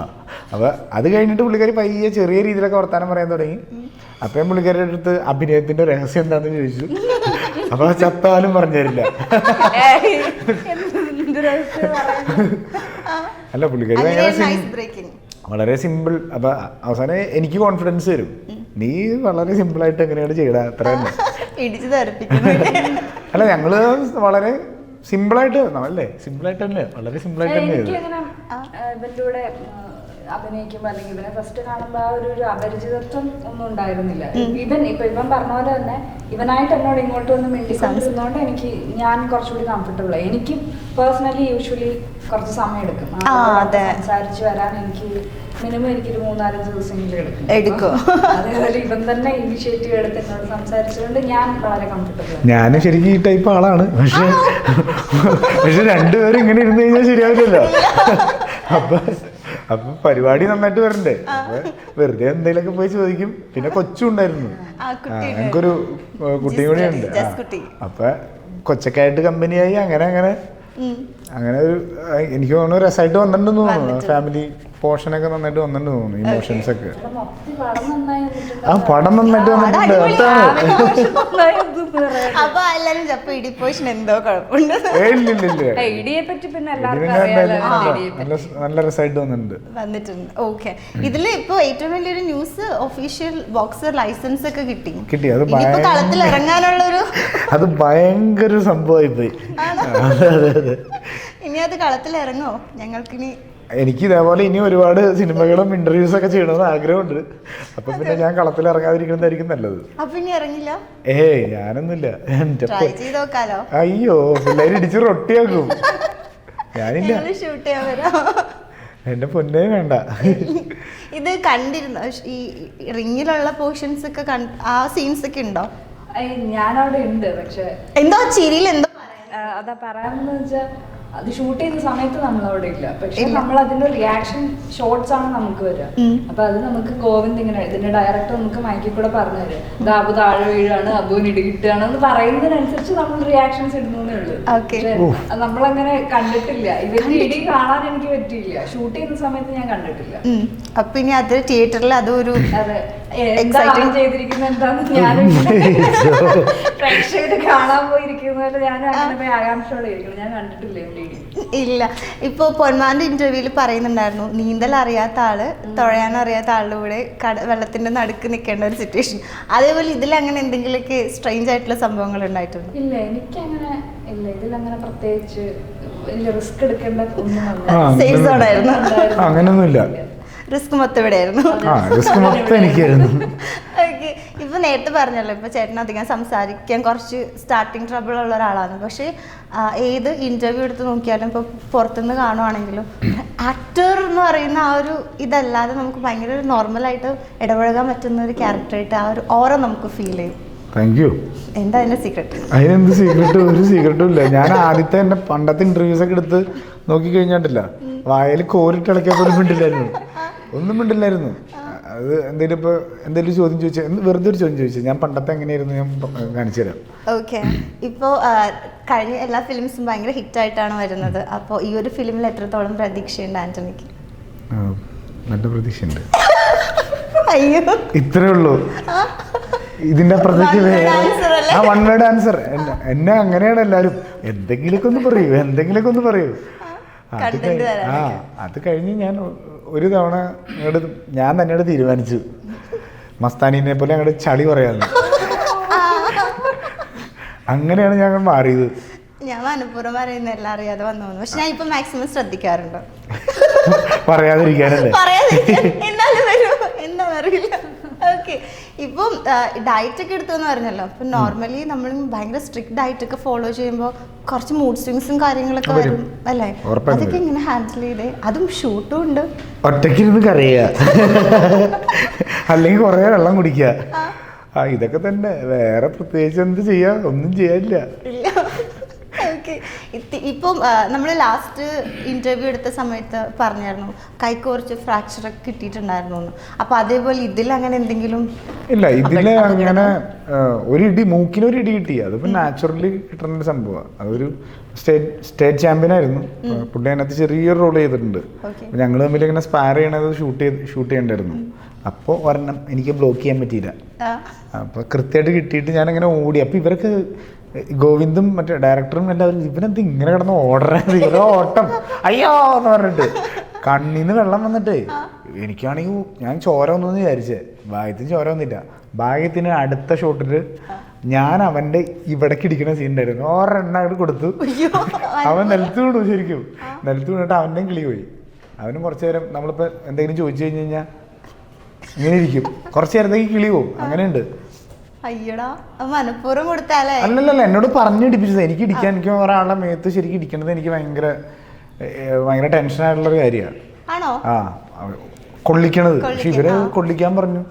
അപ്പൊ അത് കഴിഞ്ഞിട്ട് പുള്ളിക്കാരി പയ്യെ ചെറിയ രീതിയിലൊക്കെ വർത്താനം പറയാൻ തുടങ്ങി. അപ്പൊ പുള്ളിക്കാരുടെ അടുത്ത് അഭിനയത്തിന്റെ രഹസ്യം എന്താണെന്ന് ചോദിച്ചു. അപ്പൊ ചത്താലും പറഞ്ഞു തരില്ല. അല്ല പുള്ളിക്കാരി ഭയങ്കര വളരെ സിമ്പിൾ അപ്പൊ അവസാനം എനിക്ക് കോൺഫിഡൻസ് തരും നീ വളരെ സിമ്പിൾ ആയിട്ട് എങ്ങനെയാണ് ചെയ്യടാ അത്ര തന്നെ അല്ല ഞങ്ങൾ വളരെ സിമ്പിളായിട്ട് അല്ലേ? സിമ്പിളായിട്ട് തന്നെ വളരെ സിമ്പിളായിട്ട് തന്നെ അഭിനയിക്കുമ്പോ അല്ലെങ്കിൽ ഇവനെ ഫസ്റ്റ് കാണുമ്പോ ആ ഒരു ഒരു അപരിചിതത്വം ഒന്നും ഉണ്ടായിരുന്നില്ല. ഇവൻ ഇപ്പൊ ഇവൻ പറഞ്ഞ പോലെ തന്നെ ഇവനായിട്ട് എന്നോട് ഇങ്ങോട്ട് വന്ന് മിണ്ടിക്കൊണ്ടിരുന്നോണ്ട് എനിക്ക് ഞാൻ കുറച്ചുകൂടി കംഫർട്ടബിൾ ആയി. എനിക്ക് പേഴ്സണലി യൂഷ്വലി കുറച്ച് സമയം എടുക്കും. ആ, അതെ. വാക്ക് സംസാരിച്ച് വരാൻ എനിക്ക് മിനിമം എനിക്കൊരു മൂന്നാലഞ്ച് ദിവസമെങ്കിലും എടുക്കും. എടുക്കും. അതേപോലെ ഇവൻ തന്നെ ഇനിഷ്യേറ്റീവ് എടുത്ത് എന്നോട് സംസാരിച്ചുകൊണ്ട് ഞാൻ വളരെ കംഫർട്ടബിൾ ഞാൻ ശരിക്കും ഈ ടൈപ്പ് ആളാണ്. പക്ഷെ പക്ഷെ രണ്ടുപേരും ഇങ്ങനെ ഇരുന്ന് കഴിഞ്ഞാൽ ശരിയാവില്ലല്ലോ. അപ്പൊ അപ്പൊ പരിപാടി നന്നായിട്ട് വരണ്ടേ? അപ്പൊ വെറുതെ എന്തെങ്കിലുമൊക്കെ പോയി ചോദിക്കും. പിന്നെ കൊച്ചും ഉണ്ടായിരുന്നു. ഞങ്ങൾക്കൊരു കുട്ടിയും കൂടി ഉണ്ട്. അപ്പൊ കൊച്ചക്കായിട്ട് കമ്പനിയായി. അങ്ങനെ അങ്ങനെ. അങ്ങനെ ഒരു എനിക്ക് തോന്നുന്നു രസമായിട്ട് വന്നിട്ടുണ്ടെന്ന് തോന്നുന്നു. ഫാമിലി പോർഷനൊക്കെ നന്നായിട്ട് വന്നിട്ടുണ്ട് തോന്നുന്നു ഇമോഷൻസ് ഒക്കെ. ആ പടം നന്നായിട്ട് വന്നിട്ടുണ്ട്. അപ്പൊ എല്ലാരും ചപ്പ ഇടിപ്പോഷൻ എന്തോ കുഴപ്പമുണ്ട്. ഇല്ല ഇല്ല ഇല്ല. ഏ, പറ്റി പിന്നെ എല്ലാവർക്കും അറിയാലോ. എന്തായാലും നല്ല നല്ല രസമായിട്ട് വന്നിട്ടുണ്ട്. വന്നിട്ടുണ്ട്. ഓക്കെ ഇതിൽ ഇപ്പൊ ഏറ്റവും വലിയൊരു ന്യൂസ് ഒഫീഷ്യൽ ബോക്സർ ലൈസൻസ് ഒക്കെ കിട്ടി. കിട്ടി. അത് കളത്തിൽ ഇറങ്ങാനുള്ള ഒരു അത് ഭയങ്കര സംഭവമായി പോയി അതെ അതെ അതെ. ഇനി അത് കളത്തിൽ ഇറങ്ങോ ഞങ്ങൾക്കിനി എനിക്ക് ഇതേപോലെ ഇനി ഒരുപാട് സിനിമകളും ഇന്റർവ്യൂസ് ഒക്കെ ചെയ്യണമെന്ന് ആഗ്രഹമുണ്ട്. അപ്പൊ പിന്നെ ഞാൻ കളത്തിൽ ഇറങ്ങാതിരിക്കുന്നതായിരിക്കും നല്ലത്. ഏ ഏയ് ഞാനൊന്നുമില്ല. എന്റെ ട്രൈ ചെയ്ത് നോക്കാലോ. അയ്യോ പിള്ളേര് ഇടിച്ച് റൊട്ടിയാക്കും. ഞാനില്ല. എന്റെ പൊന്നേ വേണ്ട. ഇത് കണ്ടിരുന്നു ഈ റിങ്ങിലുള്ള പോർഷൻസ് ഒക്കെ ആ സീൻസ് ഒക്കെ ഉണ്ടോ? ഞാനവിടെ ഉണ്ട് പക്ഷെ എന്തോ ചിരിയിൽ എന്തോ അതാ പറയാമെന്ന് വെച്ചാൽ അത് ഷൂട്ട് ചെയ്യുന്ന സമയത്ത് നമ്മൾ അവിടെ ഇല്ല. പക്ഷെ നമ്മൾ അതിന്റെ റിയാക്ഷൻ ഷോർട്സ് ആണ് നമുക്ക് വരിക. അപ്പൊ അത് നമുക്ക് ഗോവിന്ദ് ഇങ്ങനെ ഇതിന്റെ ഡയറക്ടർ നമുക്ക് മൈക്കിൽ കൂടെ പറഞ്ഞു തരും. ഇത് അബു താഴെ വീഴാണ് അബുവിന് ഇടികിട്ടാണ് എന്ന് പറയുന്നതിനനുസരിച്ച് നമ്മൾ റിയാക്ഷൻസ് ഇടുന്നേ ഉള്ളൂ. നമ്മളങ്ങനെ കണ്ടിട്ടില്ല. ഇവരുടെ ഇടി കാണാൻ എനിക്ക് പറ്റിയില്ല. ഷൂട്ട് ചെയ്യുന്ന സമയത്ത് ഞാൻ കണ്ടിട്ടില്ല. അപ്പൊ ഇനി അത് തിയേറ്ററിൽ അതൊരു അതെ. ചെയ്തിരിക്കുന്ന എന്താന്ന് ഞാൻ പ്രേക്ഷകര് കാണാൻ പോയിരിക്കുന്ന പോലെ ഞാൻ അങ്ങനെ പോയി ആകാംക്ഷയോടെ ഇരിക്കണം ഞാൻ കണ്ടിട്ടില്ല ഇല്ല. ഇപ്പൊ പൊന്മാന്റെ ഇന്റർവ്യൂവിൽ പറയുന്നുണ്ടായിരുന്നു നീന്തൽ അറിയാത്ത ആൾ തുഴയാൻ അറിയാത്ത ആളുടെ കൂടെ കട വെള്ളത്തിന്റെ നടുക്ക് നിൽക്കേണ്ട ഒരു സിറ്റുവേഷൻ അതേപോലെ ഇതിൽ അങ്ങനെ എന്തെങ്കിലുമൊക്കെ സ്ട്രെയിഞ്ച് ആയിട്ടുള്ള സംഭവങ്ങൾ ഉണ്ടായിട്ടുണ്ട്? ഇല്ല എനിക്കങ്ങനെ ഇല്ല. ഇതിലങ്ങനെ പ്രത്യേകിച്ച് വലിയ റിസ്ക് എടുക്കേണ്ട ഒന്നും അങ്ങനെയൊന്നുമില്ല റിസ്ക് മൊത്തം ഇവിടെയായിരുന്നു. ആ റിസ്ക് മൊത്തം എനിക്കായിരുന്നു. ഓക്കെ. ഇപ്പൊ നേരത്തെ പറഞ്ഞല്ലോ ഇപ്പൊ ചേട്ടൻ അധികം സംസാരിക്കാൻ കുറച്ച് സ്റ്റാർട്ടിങ് ട്രബിൾ ഉള്ള ഒരാളാണ്. പക്ഷെ ഏത് ഇന്റർവ്യൂ എടുത്ത് നോക്കിയാലും ഇപ്പൊ പുറത്തുനിന്ന് കാണുവാണെങ്കിലും ആക്ടർ എന്ന് പറയുന്ന ആ ഒരു ഇതല്ലാതെ നമുക്ക് ഭയങ്കര ഒരു നോർമലായിട്ട് ഇടപഴകാൻ പറ്റുന്ന ഒരു ക്യാരക്ടറായിട്ട് ആ ഒരു ഓറ നമുക്ക് ഫീൽ ചെയ്യും. താങ്ക് യു എന്താ അതിന്റെ സീക്രട്ട് അതിനെന്ത് സീക്രട്ട് ഒരു സീക്രട്ടും ഇല്ല. ഞാൻ ആദ്യത്തെ എന്റെ പണ്ടത്തെ ഇന്റർവ്യൂസ് ഒക്കെ എടുത്ത് നോക്കി കഴിഞ്ഞിട്ടില്ല വായിൽ കോരിട്ട് ഇളക്കിയ പോലും മിണ്ടില്ലായിരുന്നു. ഒന്നും മിണ്ടില്ലായിരുന്നു. അത് എന്തെങ്കിലും ഇപ്പൊ എന്തെങ്കിലും ചോദ്യം ചോദിച്ചാൽ എന്ത് വെറുതെ ഒരു ചോദ്യം ചോദിച്ചു ഞാൻ പണ്ടത്തെ എങ്ങനെയായിരുന്നു ഞാൻ കാണിച്ചു തരാം. ഓക്കെ. ഇപ്പോ കഴിഞ്ഞ എല്ലാ ഫിലിംസും ഭയങ്കര ഹിറ്റായിട്ടാണ് വരുന്നത്. അപ്പോ ഈ ഒരു ഫിലിമിൽ എത്രത്തോളം പ്രതീക്ഷയുണ്ട് ആന്റണിക്ക്? നല്ല പ്രതീക്ഷയുണ്ട്. അയ്യോ. ഇത്രേ ഉള്ളൂ. ഇതിന്റെ അപ്പുറത്തേക്ക് വേറെ ആ വൺ വേർഡ് ആൻസർ എന്നെ അങ്ങനെയാണ് എല്ലാരും. എന്തെങ്കിലുമൊക്കെ ഒന്ന് പറയൂ എന്തെങ്കിലുമൊക്കെ ഒന്ന് പറയൂ. അത് ആ അത് കഴിഞ്ഞ് ഞാൻ ഒരു തവണ അങ്ങോട്ട് ഞാൻ തന്നെയാണ് തീരുമാനിച്ചു. മസ്താനിനെ പോലെ അങ്ങോട്ട് ചളി പറയാന്ന്. അങ്ങനെയാണ് ഞങ്ങൾ മാറിയത്. ഞാൻ മനഃപൂർവം പറയുന്ന എല്ലാം അറിയാതെ വന്നു പക്ഷെ ഞാൻ ഇപ്പൊ മാക്സിമം ശ്രദ്ധിക്കാറുണ്ട്. പറയാതിരിക്കാനല്ലേ പറയാതിരിക്കാൻ എന്നാലും വരും എന്താണെന്നറിയില്ല ഓക്കെ ഇപ്പം ഡയറ്റ് ഒക്കെ എടുത്തു എന്ന് പറഞ്ഞല്ലോ. അപ്പൊ നോർമലി നമ്മൾ ഭയങ്കര സ്ട്രിക്റ്റ് ഡയറ്റ് ഒക്കെ ഫോളോ ചെയ്യുമ്പോൾ കുറച്ച് മൂഡ് സ്വിങ്സും കാര്യങ്ങളൊക്കെ വരും. അല്ലേ? അതൊക്കെ. ഇങ്ങനെ ഹാൻഡിൽ ചെയ്തേ? അതും ഷൂട്ടും ഉണ്ട്. ഒറ്റയ്ക്കിരുന്ന് കരയുക. അല്ലെങ്കിൽ കുറേ വെള്ളം കുടിക്കുക. ആ. ഇതൊക്കെ തന്നെ. വേറെ പ്രത്യേകിച്ച് എന്ത് ചെയ്യാ? ഒന്നും ചെയ്യാനില്ല. ഇപ്പം നമ്മൾ ലാസ്റ്റ് ഇന്റർവ്യൂ എടുത്ത സമയത്ത് പറഞ്ഞായിരുന്നു കൈക്ക് കുറച്ച് ഫ്രാക്ചർ ഒക്കെ കിട്ടിയിട്ടുണ്ടായിരുന്നു അപ്പൊ അതേപോലെ ഇതിൽ അങ്ങനെ എന്തെങ്കിലും ഇല്ല ഇതിൽ അങ്ങനെ ഒരിടി ഒരു ഇടി മൂക്കിന് ഒരു ഇടി കിട്ടി. അതിപ്പോ നാച്ചുറലി കിട്ടുന്ന ഒരു സംഭവമാണ് അതൊരു സ്റ്റേറ്റ് സ്റ്റേറ്റ് ചാമ്പ്യൻ ആയിരുന്നു. പുള്ളി അതിനകത്ത് ചെറിയൊരു റോൾ ചെയ്തിട്ടുണ്ട്. ഞങ്ങൾ തമ്മിൽ ഇങ്ങനെ സ്പാർ ചെയ്യണത് ഷൂട്ട് ചെയ്ത് ഷൂട്ട് ചെയ്യണ്ടായിരുന്നു. അപ്പോൾ ഒരെണ്ണം എനിക്ക് ബ്ലോക്ക് ചെയ്യാൻ പറ്റിയില്ല. അപ്പോൾ കൃത്യമായിട്ട് കിട്ടിയിട്ട് ഞാൻ അങ്ങനെ ഓടി. അപ്പോൾ ഇവർക്ക് ഗോവിന്ദും മറ്റേ ഡയറക്ടറും എല്ലാവരും ഇവനെന്ത് ഇങ്ങനെ കിടന്ന് ഓർഡർ ഇവരോ ഓട്ടം. അയ്യോ എന്ന് പറഞ്ഞിട്ട്. കണ്ണിന്ന് വെള്ളം വന്നിട്ട്. എനിക്കാണെങ്കിൽ ഞാൻ ചോര വന്നു വിചാരിച്ചേ. ഭാഗ്യത്തിന് ചോര വന്നില്ല. ഭാഗ്യത്തിന് അടുത്ത ഷോട്ടിൽ ഞാൻ അവന്റെ ഇവിടേക്ക് ഇടിക്കുന്ന സീൻ ഉണ്ടായിരുന്നു. ഒരെണ്ണ അങ്ങോട്ട് കൊടുത്തു. അവൻ നിലത്ത് വീണു ശരിക്കും. നിലത്ത് വീണിട്ട് അവന്റെയും കിളി പോയി. അവനും കുറച്ചു നേരം നമ്മളിപ്പോൾ എന്തെങ്കിലും ചോദിച്ചു കഴിഞ്ഞു കഴിഞ്ഞാൽ ഇങ്ങനെ ഇരിക്കും കുറച്ച് നേരത്തേക്ക് കിളി പോവും. അങ്ങനെയുണ്ട്. അയ്യടാ മനഃപൂർവം കൊടുത്താലേ. അല്ലല്ലല്ല എന്നോട് പറഞ്ഞു ഇടിപ്പിച്ചത്. എനിക്ക് ഇടിക്കാൻ എനിക്ക് ഒരാളുടെ മേത്ത് ശരിക്കും ഇടിക്കണത് എനിക്ക് ഭയങ്കര ടെൻഷൻ ഭയങ്കര ടെൻഷനായിട്ടുള്ളൊരു കാര്യമാണ്. ആണോ? ആ കൊള്ളിക്കണത്. പക്ഷെ ഇവർ കൊള്ളിക്കാൻ പറഞ്ഞു.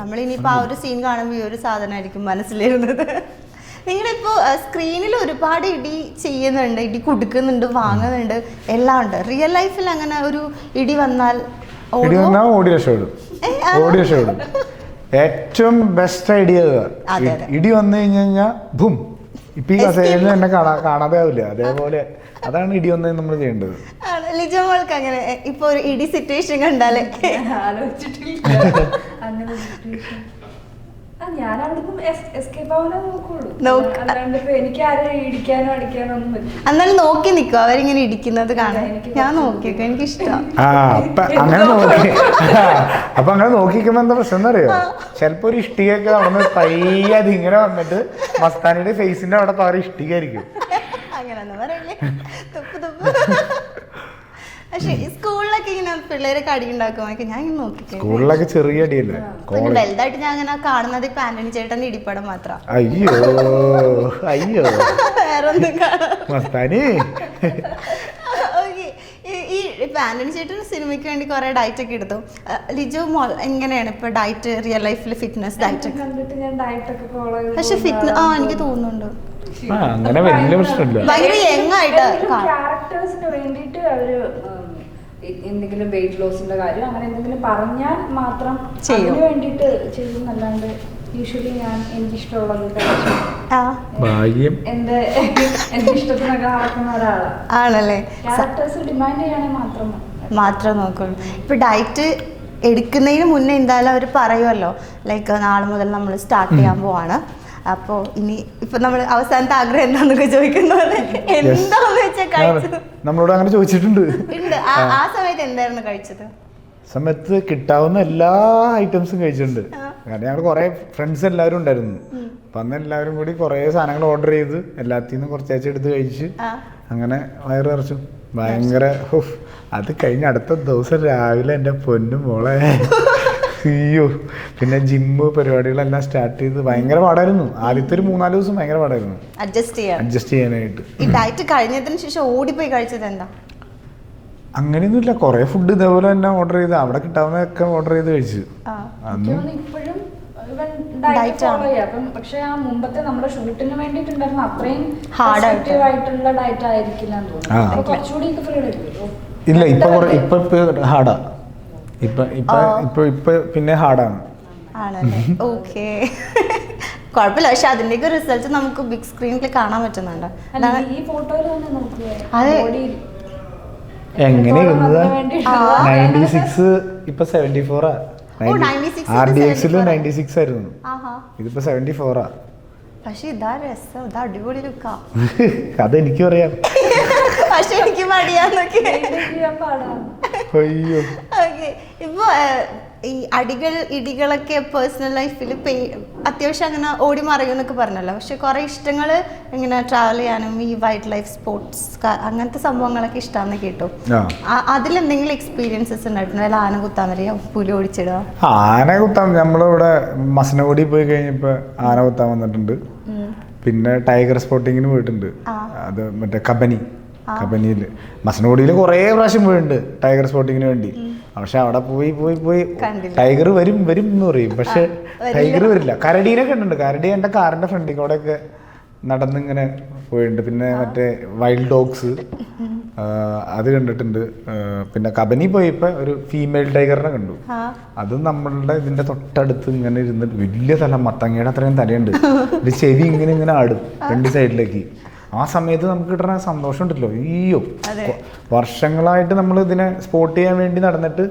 നമ്മളിനിയിപ്പോ ആ ഒരു സീൻ കാണുമ്പോൾ ഈ ഒരു സാധനമായിരിക്കും മനസ്സിലിരുന്നത്. നിങ്ങളിപ്പോ സ്ക്രീനിൽ ഒരുപാട് ഇടി ചെയ്യുന്നുണ്ട് ഇടി കൊടുക്കുന്നുണ്ട് വാങ്ങുന്നുണ്ട് എല്ലാം ഉണ്ട്. റിയൽ ലൈഫിൽ അങ്ങനെ ഒരു ഇടി വന്നാൽ ഇടി? വന്നാൽ ഓടി രക്ഷപ്പെടും. ഓടി രക്ഷപ്പെടും. ഏറ്റവും ബെസ്റ്റ് ഐഡിയ. ഇടി വന്നു കഴിഞ്ഞു കഴിഞ്ഞാൽ ഭും. ഇപ്പൊ ഈ കസേരയിൽ എന്നെ കാണാ കാണാതെ ആവില്ല അതേപോലെ അതാണ് ഇടി വന്നത് നമ്മൾ ചെയ്യേണ്ടത്. ലിജോൾക്ക് ലിജോ മോൾക്ക് അങ്ങനെ. ഇപ്പൊ ഒരു ഇടി സിറ്റുവേഷൻ കണ്ടാലേ. ആലോചിച്ചിട്ടില്ല. ഞാൻ അവിടുന്ന് എസ്കേപ്പ് ആവാനേ നോക്കുള്ളൂ. നോക്ക്. അല്ലാണ്ട് എനിക്ക് ആരെ ഇടിക്കാനോ അടിക്കാനോ ഒന്നും പറ്റില്ല. എന്നാലും നോക്കി നിൽക്കും അവരിങ്ങനെ ഇടിക്കുന്നത് കാണാൻ. ഞാൻ നോക്കിയൊക്കെ. എനിക്ക് ഇഷ്ടം അങ്ങനെ നോക്കി. അപ്പൊ അങ്ങനെ നോക്കിക്കുമ്പോ എന്താ പ്രശ്നം എന്നറിയോ? ചിലപ്പോ ഒരു ഇഷ്ടികയൊക്കെ അവിടെ പയ്യെ അത് ഇങ്ങനെ വന്നിട്ട് മസ്താനിയുടെ ഫേസിന്റെ അവിടെ പകരം ഇഷ്ടികായിരിക്കും അങ്ങനെയൊന്നും പറയില്ലേ. തുപ്പ് തുപ്പ്. പക്ഷെ സ്കൂളിലൊക്കെ ഇങ്ങനെ പിള്ളേരൊക്കെ അടി ഞാൻ ഇങ്ങനെ നോക്കിക്കും. സ്കൂളിലൊക്കെ ചെറിയ അടിയല്ലേ പിന്നെ കോളേജ് വലുതായിട്ട് ഞാൻ അങ്ങനെ കാണുന്നത് ഇപ്പൊ ആന്റണി ചേട്ടന്റെ ഇടിപ്പടം മാത്രം. അയ്യോ അയ്യോ. വേറെ ഒന്നും കാണാം മസ്താനി. ഓക്കെ. ഈ ഇപ്പൊ ആന്റണി ചേട്ടൻ സിനിമയ്ക്ക് വേണ്ടി കുറെ ഡയറ്റ് ഒക്കെ എടുത്തു. അഹ് ലിജോ മോൾ എങ്ങനെയാണ് ഇപ്പൊ ഡയറ്റ് റിയൽ ലൈഫിൽ ഫിറ്റ്നസ് ഡയറ്റ് ഒക്കെ? കണ്ടിട്ട് ഞാൻ ഡയറ്റ് ഒക്കെ ഫോളോ പക്ഷെ ഫിറ്റ്നസ് ആ എനിക്ക് തോന്നുന്നുണ്ട്. ആ അങ്ങനെ വലിയ പ്രശ്നമില്ല. ഭയങ്കര യങ് ആയിട്ട് ക്യാരക്ടേഴ്സിന് വേണ്ടിയിട്ട് അവർ ഉം, എന്തെങ്കിലും വെയിറ്റ് ലോസിന്റെ കാര്യം അങ്ങനെ എന്തെങ്കിലും പറഞ്ഞാൽ മാത്രം ചെയ്യും. വേണ്ടിട്ട് വേണ്ടിയിട്ട് ചെയ്യുന്നല്ലാണ്ട് യൂഷ്വലി ഞാൻ എനിക്കിഷ്ടമുള്ളത് ഭാഗ്യം. എന്റെ എന്റെ ഇഷ്ടത്തിനൊക്കെ നടക്കുന്ന ഒരാളാണ് ആണല്ലേ? ക്യാരക്ടേഴ്സ് ഡിമാൻഡ് ചെയ്യണമെങ്കിൽ മാത്രം മാത്രം നോക്കുള്ളൂ. ഇപ്പൊ ഡയറ്റ് എടുക്കുന്നതിന് മുന്നേ എന്തായാലും അവർ പറയുമല്ലോ ലൈക്ക് നാളെ മുതൽ നമ്മൾ സ്റ്റാർട്ട് ചെയ്യാൻ പോവാണ്. അപ്പോൾ ഇനി ഇപ്പൊ നമ്മൾ അവസാനത്തെ ആഗ്രഹം എന്താന്നൊക്കെ ചോദിക്കുന്നത് എന്താന്ന് വെച്ചാൽ കഴിച്ചത്? നമ്മളോട് അങ്ങനെ ചോദിച്ചിട്ടുണ്ട്. ഉണ്ട്. ആ സമയത്ത് എന്തായിരുന്നു കഴിച്ചത്? സമയത്ത് കിട്ടാവുന്ന എല്ലാ ഐറ്റംസും കഴിച്ചിട്ടുണ്ട്. കാരണം ഞങ്ങൾ കുറേ ഫ്രണ്ട്സ് എല്ലാവരും ഉണ്ടായിരുന്നു. അപ്പം അന്ന് എല്ലാവരും കൂടി കുറേ സാധനങ്ങൾ ഓർഡർ ചെയ്ത് എല്ലാത്തിൽ നിന്നും കുറച്ചാഴ്ച എടുത്ത് കഴിച്ച് അങ്ങനെ വയറ് നിറച്ചു. ഭയങ്കര. അത് കഴിഞ്ഞ അടുത്ത ദിവസം രാവിലെ എന്റെ പൊന്നും മോളെ അയ്യോ പിന്നെ ജിമ്മ് പരിപാടികളെല്ലാം സ്റ്റാർട്ട് ചെയ്ത് ഭയങ്കര പാടായിരുന്നു. ആദ്യത്തെ ഒരു മൂന്നാൽ ദിവസം ഭയങ്കര പാടായിരുന്നു. അഡ്ജസ്റ്റ് ചെയ്യാൻ. അഡ്ജസ്റ്റ് ചെയ്യാനായിട്ട്. ഈ ഡയറ്റ് കഴിഞ്ഞതിന് ശേഷം ഓടിപ്പോയി കഴിച്ചത് എന്താ? അങ്ങനെയൊന്നുമില്ല കുറെ ഫുഡ് ഇതേപോലെ തന്നെ ഓർഡർ ചെയ്ത് അവിടെ കിട്ടാവുന്നതൊക്കെ ഓർഡർ ചെയ്ത് കഴിച്ചു. അന്നും ഇപ്പോഴും പക്ഷെ ആ മുമ്പത്തെ നമ്മുടെ ഷൂട്ടിന് വേണ്ടിയിട്ടുണ്ടായിരുന്ന അത്രയും Hard ആയിട്ട്. ആയിട്ടുള്ള ഡയറ്റ് ആയിരിക്കില്ല എന്ന് തോന്നുന്നു. കുറച്ചുകൂടി ഫ്രീഡം ഇല്ല ഇപ്പൊ ഇപ്പൊ ഹാർഡാ ഇപ്പൊ ഇപ്പൊ ഇപ്പൊ ഇപ്പൊ പിന്നെ ഹാർഡാണ്. ആണല്ലേ? ഓക്കെ. കുഴപ്പമില്ല. പക്ഷെ അതിന്റെയൊക്കെ റിസൾട്ട് നമുക്ക് ബിഗ് സ്ക്രീനിൽ കാണാൻ പറ്റുന്നുണ്ട്. അല്ല ഈ ഫോട്ടോയിൽ തന്നെ നോക്കുക അതെ. ബോഡി എങ്ങനെ ഇരുന്നത് ആ. നയന്റി സിക്സ് ഇപ്പൊ സെവന്റി ഫോറാ ഓ, 96 ആർ ഡി എക്സിൽ 74 നയന്റി സിക്സ് ആയിരുന്നു. ആഹാ. ഇതിപ്പോ സെവന്റി ഫോറാ പക്ഷെ ഇതാ രസം. ഇതാ അടിപൊളി ലുക്കാ. അതെനിക്കും അറിയാം. പക്ഷെ എനിക്ക് മടിയാന്നൊക്കെ. അയ്യോ. ഓക്കെ. ഇപ്പൊ ഈ അടികൾ ഇടികളൊക്കെ പേഴ്സണൽ ലൈഫിൽ അത്യാവശ്യം അങ്ങനെ ഓടി മറിയുമെന്നൊക്കെ പറഞ്ഞല്ലോ. പക്ഷെ കുറെ ഇഷ്ടങ്ങൾ ഇങ്ങനെ ട്രാവൽ ചെയ്യാനും ഈ വൈൽഡ് ലൈഫ് സ്പോർട്സ് അങ്ങനത്തെ സംഭവങ്ങളൊക്കെ ഇഷ്ടമാണെന്ന് കേട്ടു. അതിലെന്തെങ്കിലും എക്സ്പീരിയൻസസ് ഉണ്ടായിട്ടുണ്ടോ? അല്ല ആന കുത്താൻ വരെയോ പുലി ഓടിച്ചിടുക ആന കുത്താൻ നമ്മളിവിടെ മസനഗുഡി പോയി കഴിഞ്ഞപ്പോ ആന കുത്താൻ വന്നിട്ടുണ്ട്. പിന്നെ ടൈഗർ സ്പോട്ടിങ്ങിന് പോയിട്ടുണ്ട്. അത് മറ്റേ കബനി. കബനിയിൽ മസനഗുഡിയിൽ കുറേ പ്രാവശ്യം പോയിട്ടുണ്ട് ടൈഗർ സ്പോട്ടിങ്ങിന് വേണ്ടി. പക്ഷെ അവിടെ പോയി പോയി പോയി ടൈഗർ വരും വരും എന്ന് പറയും. പക്ഷെ ടൈഗർ വരില്ല. കരടീനെ കണ്ടിട്ടുണ്ട്. കരടി എന്റെ കാറിന്റെ ഫ്രണ്ടിൽ കൂടെ ഒക്കെ നടന്നിങ്ങനെ പോയിട്ടുണ്ട്. പിന്നെ മറ്റേ വൈൽഡ് ഡോഗ്സ് അത് കണ്ടിട്ടുണ്ട്. പിന്നെ കബനി പോയപ്പോ ഒരു ഫീമെയിൽ ടൈഗറിനെ കണ്ടു. അത് നമ്മളുടെ ഇതിന്റെ തൊട്ടടുത്ത് ഇങ്ങനെ ഇരുന്നിട്ട് വലിയ തല മത്തങ്ങയുടെ അത്രയും തലയുണ്ട്. ഒരു ചെവി ഇങ്ങനെ ഇങ്ങനെ ആടും രണ്ട് സൈഡിലേക്ക് ആ സമയത്ത് നമുക്ക് കിട്ടുന്ന സന്തോഷം ഉണ്ടല്ലോ അയ്യോ വർഷങ്ങളായിട്ട് നമ്മൾ ഇതിനെ സ്പോട്ട് ചെയ്യാൻ വേണ്ടി നടന്നിട്ട്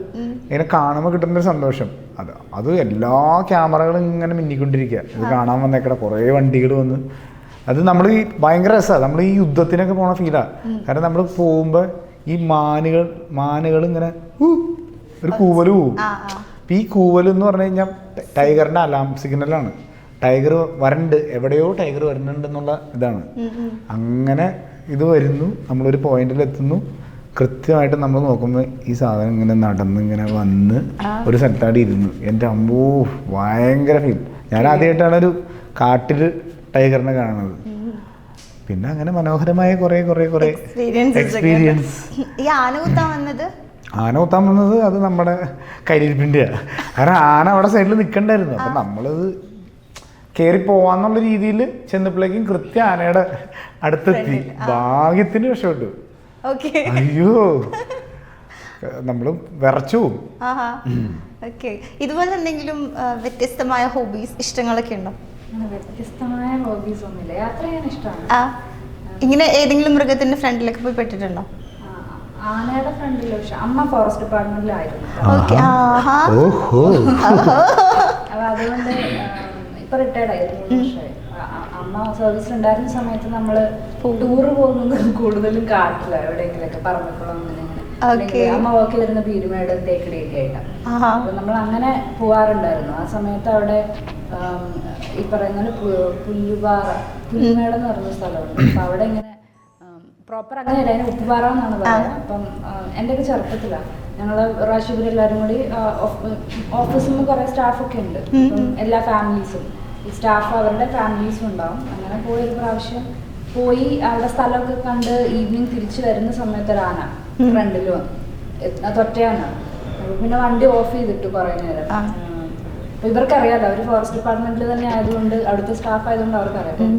ഇതിനെ കാണുമ്പോൾ കിട്ടുന്ന ഒരു സന്തോഷം. അത് അത് എല്ലാ ക്യാമറകളും ഇങ്ങനെ മിന്നിക്കൊണ്ടിരിക്കുക ഇത് കാണാൻ വന്നേക്കട കുറേ വണ്ടികൾ വന്ന്. അത് നമ്മൾ ഈ ഭയങ്കര രസമാണ് നമ്മൾ ഈ യുദ്ധത്തിനൊക്കെ പോണ ഫീലാ കാരണം നമ്മൾ പോകുമ്പോൾ ഈ മാനുകൾ മാനുകൾ ഇങ്ങനെ ഒരു കൂവൽ പോവും. ഈ കൂവൽ എന്ന് പറഞ്ഞു കഴിഞ്ഞാൽ ടൈഗറിന്റെ അലാം സിഗ്നലാണ് ടൈഗർ വരണ്ട് എവിടെയോ ടൈഗർ വരുന്നുണ്ട് എന്നുള്ള ഇതാണ്. അങ്ങനെ ഇത് വരുന്നു നമ്മളൊരു പോയിന്റിൽ എത്തുന്നു. കൃത്യമായിട്ട് നമ്മൾ നോക്കുമ്പോൾ ഈ സാധനം ഇങ്ങനെ നടന്ന് ഇങ്ങനെ വന്ന് ഒരു സ്ഥലത്താടി ഇരുന്നു. എന്റെ അമ്പൂ ഭയങ്കര ഫീൽ ഞാൻ ആദ്യമായിട്ടാണ് ഒരു കാട്ടിൽ ടൈഗറിനെ കാണുന്നത്. പിന്നെ അങ്ങനെ മനോഹരമായ കുറേ കുറേ കുറേ എക്സ്പീരിയൻസ് ഈ ആന കുത്താൻ വന്നത്? ആന കുത്താൻ വന്നത് അത് നമ്മുടെ കയ്യിരിപ്പിന്റെയാണ് കാരണം ആന അവിടെ സൈഡിൽ നിൽക്കണ്ടായിരുന്നു അപ്പം നമ്മളത് കയറി പോവാന്നുള്ള രീതിയിൽ ചെന്നപ്പോഴേക്കും കൃത്യം ആനയുടെ അടുത്തെത്തി. ഭാഗ്യത്തിന് രക്ഷപ്പെട്ടു ഓക്കെ. അയ്യോ. നമ്മളും വിറച്ചു ഇതുപോലെ എന്തെങ്കിലും വ്യത്യസ്തമായ ഹോബീസ് ഇഷ്ടങ്ങളൊക്കെ ഉണ്ടോ? വ്യത്യസ്തമായ ഹോബീസ് ഒന്നുമില്ല. യാത്ര ചെയ്യാൻ ഇഷ്ടമാണ്. ആ. ഇങ്ങനെ ഏതെങ്കിലും മൃഗത്തിന്റെ ഫ്രണ്ടിലൊക്കെ പോയി പെട്ടിട്ടുണ്ടോ? ആനയുടെ ഫ്രണ്ടിലോ? പക്ഷെ അമ്മ ഫോറസ്റ്റ് ഡിപ്പാർട്ട്മെന്റിലായിരുന്നു ഓക്കെ. ആഹാ. ഓഹോ. അപ്പൊ അതുകൊണ്ട് ഇപ്പൊ റിട്ടയർഡ് ആയി ഒരു മൂന്ന് വർഷമായി. അ- അ- അമ്മ സർവീസിലുണ്ടായിരുന്ന സമയത്ത് നമ്മൾ ടൂറ് പോകുന്നത് കൂടുതലും കാട്ടില്ല എവിടെയെങ്കിലൊക്കെ പറമ്പിക്കുളം അങ്ങനെ അങ്ങനെ. അമ്മ വർക്ക് ചെയ്തിരുന്ന പീരുമേട് തേക്കടിയൊക്കെ ആയിട്ടാണ് അപ്പൊ നമ്മൾ അങ്ങനെ പോവാറുണ്ടായിരുന്നു. ആ സമയത്ത് അവിടെ ഈ പറയുന്ന പുല്ലുപാറ പുല്ലുമേട് എന്ന് പറയുന്ന സ്ഥലമുണ്ട്. അപ്പൊ അവിടെ ഇങ്ങനെ പ്രോപ്പർ അങ്ങനെയല്ല അതിന് ഉപ്പുപാറ എന്നാണ് പറയുന്നത്. അപ്പം എന്റെ ഒക്കെ ചെറുപ്പത്തിലാണ് ഞങ്ങൾ റാഷിപുരം എല്ലാവരും കൂടി ഓഫീസിൽ നിന്ന് കുറേ സ്റ്റാഫൊക്കെ ഉണ്ട്. എല്ലാ ഫാമിലീസും ഈ സ്റ്റാഫ് അവരുടെ ഫാമിലീസും ഉണ്ടാവും. അങ്ങനെ പോയി ഒരു പ്രാവശ്യം പോയി അവിടെ സ്ഥലമൊക്കെ കണ്ട് ഈവനിങ് തിരിച്ചു വരുന്ന സമയത്ത് ഒരു ആന ഫ്രണ്ടിൽ വന്നു. തൊറ്റയാണ് പിന്നെ വണ്ടി ഓഫ് ചെയ്തിട്ട് കുറേ നേരം. അപ്പൊ ഇവർക്കറിയാലോ അവർ ഫോറസ്റ്റ് ഡിപ്പാർട്ട്മെന്റിൽ തന്നെ ആയതുകൊണ്ട് അവിടുത്തെ സ്റ്റാഫ് ആയതുകൊണ്ട് അവർക്കറിയാം അറിയാം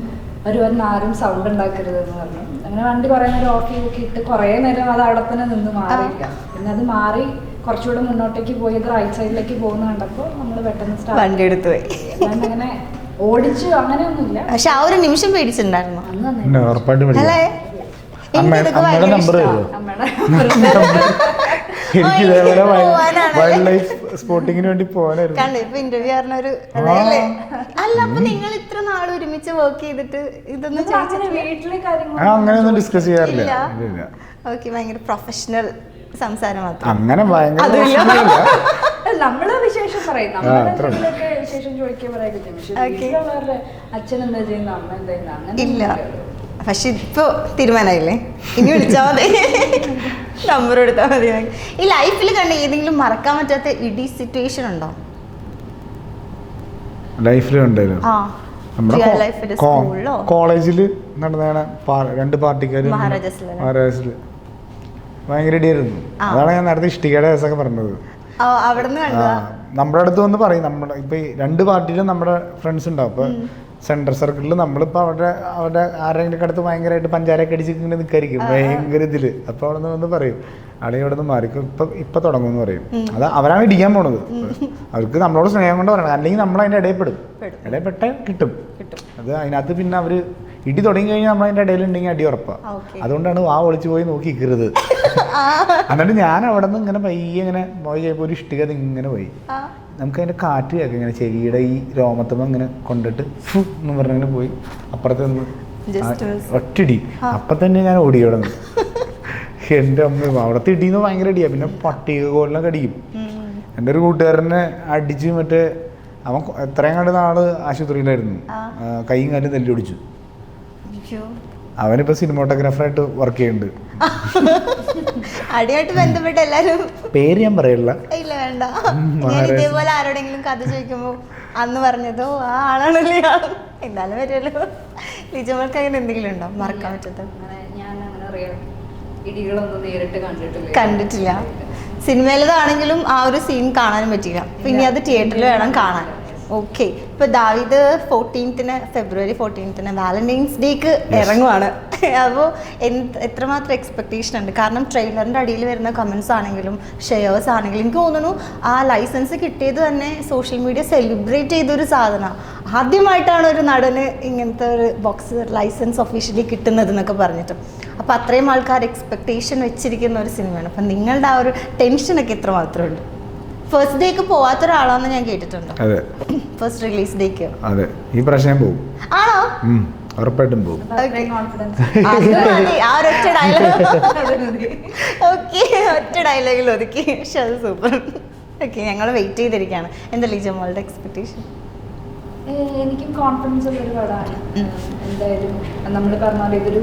അവർ വന്ന് ആരും സൗണ്ട് ഉണ്ടാക്കരുത് എന്ന് പറഞ്ഞു. അങ്ങനെ വണ്ടി കുറേ നേരം ഓഫ് ചെയ്തൊക്കെ ഇട്ട് കുറേ നേരം അത് അവിടെ തന്നെ നിന്ന് മാറിയില്ല പിന്നെ അത് മാറി കുറച്ചുകൂടെ മുന്നോട്ടേക്ക് പോയി അത് റൈറ്റ് സൈഡിലേക്ക് പോകുന്ന കണ്ടപ്പോൾ നമ്മൾ പെട്ടെന്ന് സ്റ്റാഫ് വണ്ടി എടുത്തു പോയി. അങ്ങനെ ഓടിച്ചു അങ്ങനെയൊന്നുമില്ല. പക്ഷെ ആ ഒരു നിമിഷം പേടിച്ചിട്ടുണ്ടായിരുന്നു. ഉറപ്പായിട്ട്. അല്ലേ? അമ്മയുടെ നമ്പർ എനിക്ക് ഇതേപോലെ വൈൽഡ് ലൈഫ് സ്പോട്ടിങ്ങിന് വേണ്ടി പോകാനായിരുന്നു. കണ്ടു ഇപ്പൊ ഇന്റർവ്യൂ പറഞ്ഞ ഒരു അല്ല? അപ്പൊ നിങ്ങൾ ഇത്ര നാൾ ഒരുമിച്ച് വർക്ക് ചെയ്തിട്ട് ഇതൊന്നും അങ്ങനെയൊന്നും ഡിസ്കസ് ചെയ്യാറില്ല. ഇല്ല. ഇല്ല, ഇല്ല. ഓക്കെ ഭയങ്കര പ്രൊഫഷണൽ സംസാരം മാത്രം. അങ്ങനെ ഭയങ്കര. നമ്മൾ വിശേഷം പറയും. വിശേഷം ചോദിക്കാൻ അച്ഛൻ എന്താ ചെയ്യുന്ന അമ്മ എന്താ ചെയ്യുന്ന അങ്ങനെ ഇല്ല. പക്ഷെ ഇപ്പോൾ തീരുമാനമായില്ലേ? ഇനി വിളിച്ചാ മതി. നമ്പർ കൊടുത്താൽ മതി ഈ ലൈഫിൽ കണ്ട ഏതെങ്കിലും മറക്കാൻ പറ്റാത്ത ഇടി സിറ്റുവേഷൻ ഉണ്ടോ? ലൈഫിൽ ഉണ്ടായിരുന്നു ആ. നമ്മുടെ കോളേജിൽ നടന്നതാണ് രണ്ട് പാർട്ടിക്കാർ മഹാരാജാസിൽ ഭയങ്കര ഇടിയായിരുന്നു. അതാണ് ഞാൻ നേരത്തെ ഇഷ്ടികയുടെ കേസൊക്കെ പറഞ്ഞത്. നമ്മുടെ അടുത്ത് വന്ന് പറയും നമ്മുടെ ഇപ്പൊ രണ്ട് പാർട്ടിയിലും നമ്മുടെ ഫ്രണ്ട്സ് ഉണ്ടാവും. അപ്പൊ സെൻട്രൽ സർക്കിളിൽ നമ്മളിപ്പോ അവരുടെ അവരുടെ ആരെങ്കിലും അടുത്ത് ഭയങ്കരമായിട്ട് പഞ്ചാരൊക്കെ അടിച്ച് ഇങ്ങനെ നിൽക്കായിരിക്കും ഭയങ്കര ഇതിൽ. അപ്പൊ അവിടെ നിന്ന് വന്ന് പറയും അളി ഇവിടെ നിന്ന് മാറി ഇപ്പൊ ഇപ്പൊ തുടങ്ങുമെന്ന് പറയും. അത് അവരാണ് ഇടിക്കാൻ പോണത്. അവർക്ക് നമ്മളോട് സ്നേഹം കൊണ്ട് പറയണം. അല്ലെങ്കിൽ നമ്മൾ അതിന്റെ ഇടയിൽപ്പെടും പെടും. ഇടയിൽപ്പെട്ട കിട്ടും. കിട്ടും. അത് അതിനകത്ത് പിന്നെ അവർ ഇടി തുടങ്ങി കഴിഞ്ഞാൽ നമ്മൾ ഇടയിൽ ഉണ്ടെങ്കിൽ അടി ഉറപ്പാ. അതുകൊണ്ടാണ് വാ ഒളിച്ചു പോയി നോക്കി നിൽക്കരുത് എന്നിട്ട് ഞാൻ അവിടെ നിന്ന് ഇങ്ങനെ പയ്യെ ഇങ്ങനെ പോയി കഴിയുമ്പോൾ ഒരു ഇഷ്ടിക ഇങ്ങനെ പോയി. നമുക്ക് അതിന്റെ കാറ്റ് കേൾക്കാം. ഇങ്ങനെ ചെവിയുടെ ഈ രോമത്തമ്മ ഇങ്ങനെ കൊണ്ടിട്ട് ഫു എന്ന് പറഞ്ഞിങ്ങനെ പോയി. അപ്പുറത്ത് നിന്ന്. ഒറ്റടി അപ്പൊ തന്നെ ഞാൻ ഓടി അവിടെ നിന്ന്. എന്റെ അമ്മ അവിടത്തെ ഇടിയെന്ന് ഭയങ്കര ഇടിയാ. പിന്നെ പട്ടിക കോലിനൊക്കെ കടിക്കും. എന്റെ ഒരു കൂട്ടുകാരനെ അടിച്ച് മറ്റേ അവൻ എത്രയും കണ്ട് നാൾ ആശുപത്രിയിലായിരുന്നു. കൈയും കാലും തല്ലി അയ്യോ. അവനിപ്പോ സിനിമോട്ടോഗ്രാഫറായിട്ട് വർക്ക് ചെയ്യുന്നുണ്ട്. അടിയായിട്ട് ബന്ധപ്പെട്ട് എല്ലാരും പേര് ഞാൻ പറയില്ല. ഇല്ല വേണ്ട. ഞാൻ ഇതേപോലെ ആരോടെങ്കിലും കഥ ചോദിക്കുമ്പോ അന്ന് പറഞ്ഞതോ ആ ആളാണല്ലേ എന്നാലും എന്തായാലും വരുമല്ലോ. ലിജമൾക്ക് അങ്ങനെ എന്തെങ്കിലും ഉണ്ടോ? മറക്കാൻ പറ്റത്ത്. നേരിട്ട് കണ്ടിട്ടില്ല. കണ്ടിട്ടില്ല. സിനിമയിലതാണെങ്കിലും ആ ഒരു സീൻ കാണാനും പറ്റില്ല. പിന്നെ അത് തിയേറ്ററിൽ വേണം കാണാൻ. ഓക്കെ ഇപ്പൊ ദാവിദ് ഫോർട്ടീൻത്തിന് ഫെബ്രുവരി ഫോർട്ടീൻത്തിന് വാലന്റൈൻസ് ഡേക്ക് ഇറങ്ങുവാണ്. അപ്പോൾ എത്രമാത്രം എക്സ്പെക്ടേഷൻ ഉണ്ട്? കാരണം ട്രെയിലറിന്റെ അടിയിൽ വരുന്ന കമന്റ്സ് ആണെങ്കിലും ഷെയർസ് ആണെങ്കിലും എനിക്ക് തോന്നുന്നു ആ ലൈസൻസ് കിട്ടിയത് തന്നെ സോഷ്യൽ മീഡിയ സെലിബ്രേറ്റ് ചെയ്തൊരു സാധനമാണ് ആദ്യമായിട്ടാണ് ഒരു നടന് ഇങ്ങനത്തെ ഒരു ബോക്സ് ലൈസൻസ് ഒഫീഷ്യലി കിട്ടുന്നത് എന്നൊക്കെ പറഞ്ഞിട്ട്. അപ്പോൾ അത്രയും ആൾക്കാർ എക്സ്പെക്ടേഷൻ വെച്ചിരിക്കുന്ന ഒരു സിനിമയാണ്. അപ്പം നിങ്ങളുടെ ആ ഒരു ടെൻഷനൊക്കെ ഒക്കെ ഉണ്ട് ഫസ്റ്റ് ഡേക്ക് പോവാത്ത ഒരാളാന്ന് ഞാൻ കേട്ടിട്ടുണ്ട്. അതെ. ഫസ്റ്റ് റിലീസ് ഡേക്ക് അതെ. ഈ പ്രശ്നം പോകും ആണോ? ഉറപ്പായിട്ടും പോകും. ആ ഒരൊറ്റ ഡയലോഗ് ഓക്കെ ഒറ്റ ഡയലോഗിൽ ഒതുക്കി. പക്ഷെ അത് സൂപ്പർ ഓക്കെ ഞങ്ങൾ വെയിറ്റ് ചെയ്തിരിക്കുകയാണ് എന്താ ലിജമോളുടെ എക്സ്പെക്ടേഷൻ എനിക്കും കോൺഫിഡൻസ് ഉള്ള ഒരു പടമാണ്. എന്തായാലും നമ്മൾ പറഞ്ഞ പോലെ ഇതൊരു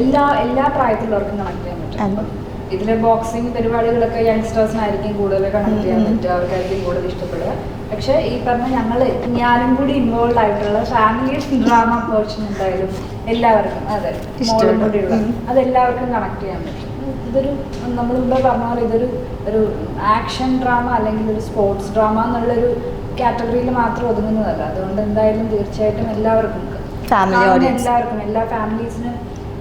എല്ലാ എല്ലാ പ്രായത്തിലുള്ളവർക്കും കണക്ട് ചെയ്യാൻ പറ്റും. ഇതിലെ ബോക്സിംഗ് പരിപാടികളൊക്കെ യങ്സ്റ്റേഴ്സിനായിരിക്കും കൂടുതൽ കണക്ട് ചെയ്യാൻ. പറ്റുക അവർക്കായിരിക്കും കൂടുതൽ ഇഷ്ടപ്പെടുക പക്ഷെ ഈ പറഞ്ഞ ഞങ്ങൾ ഞാനും കൂടി ഇൻവോൾവ് ആയിട്ടുള്ള ഫാമിലി ഡ്രാമ പോർഷൻ എന്തായാലും എല്ലാവർക്കും അതെ മോളും. കൂടിയുള്ള അത് അതെല്ലാവർക്കും കണക്ട് ചെയ്യാൻ പറ്റും ഇതൊരു നമ്മൾ മുമ്പേ പറഞ്ഞ പോലെ ഇതൊരു ഒരു ആക്ഷൻ ഡ്രാമ അല്ലെങ്കിൽ ഒരു സ്പോർട്സ് ഡ്രാമ എന്നുള്ളൊരു കാറ്റഗറിയിൽ മാത്രം ഒതുങ്ങുന്നതല്ല അതുകൊണ്ട് എന്തായാലും തീർച്ചയായിട്ടും എല്ലാവർക്കും. എല്ലാവർക്കും എല്ലാ ഫാമിലീസിനും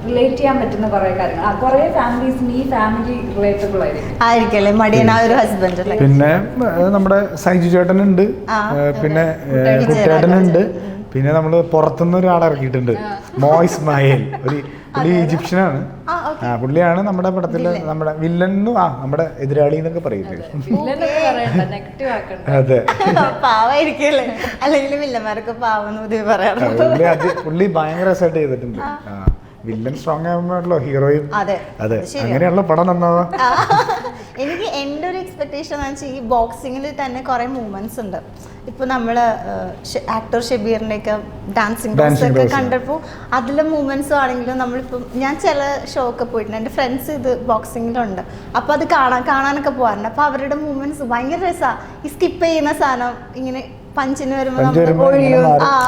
റിലേറ്റ് ചെയ്യാൻ പറ്റുന്ന കുറെ കാര്യങ്ങൾ. കുറെ കുറേ ഫാമിലീസിന് ഈ ഫാമിലി റിലേറ്റബിൾ ആയിരിക്കും. ആയിരിക്കും അല്ലേ മടിയനായ ഒരു ഹസ്ബൻഡ് പിന്നെ നമ്മുടെ സൈജു ചേട്ടനുണ്ട്. പിന്നെ കുട്ടേട്ടനുണ്ട് പിന്നെ നമ്മൾ പുറത്തുനിന്ന് ഒരാളെ ഇറക്കിയിട്ടുണ്ട്. മോയിസ് മയൽ ഒരു പുള്ളി ഈജിപ്ഷ്യനാണ്. ആ, പുള്ളിയാണ് നമ്മുടെ പടത്തിലെ നമ്മുടെ വില്ലനും ആ നമ്മുടെ എതിരാളി എന്നൊക്കെ പറയില്ലേ നെഗറ്റീവ് അതെ. അല്ലെങ്കിൽ പുള്ളി ഭയങ്കര രസമായിട്ട് ചെയ്തിട്ടുണ്ട്. ആ. വില്ലൻ സ്ട്രോങ് ആകുമ്പോഴല്ലോ ഹീറോയിൻ അതെ. അങ്ങനെയുള്ള പടം നന്നാവാ എനിക്ക് എന്റെ ഒരു എക്സ്പെക്ടേഷൻ എന്ന് വെച്ചാൽ ഈ ബോക്സിങ്ങിൽ തന്നെ കുറേ മൂവ്മെന്റ്സ് ഉണ്ട്. ഇപ്പൊ നമ്മൾ ആക്ടർ ഷെബീറിന്റെ ഒക്കെ ഡാൻസിങ് ഒക്കെ. കണ്ടപ്പോൾ അതിലെ മൂവ്മെന്റ്സ് ആണെങ്കിലും നമ്മളിപ്പം ഞാൻ ചില ഷോ ഒക്കെ പോയിട്ടുണ്ട്. എന്റെ ഫ്രണ്ട്സ് ഇത് ബോക്സിങ്ങിലുണ്ട് അപ്പോൾ അത് കാണാൻ കാണാനൊക്കെ പോകാറുണ്ട് അപ്പോൾ അവരുടെ മൂവ്മെന്റ്സ് ഭയങ്കര രസമാണ് ഈ സ്കിപ്പ് ചെയ്യുന്ന സാധനം ഇങ്ങനെ പഞ്ചിന് വരുമ്പോൾ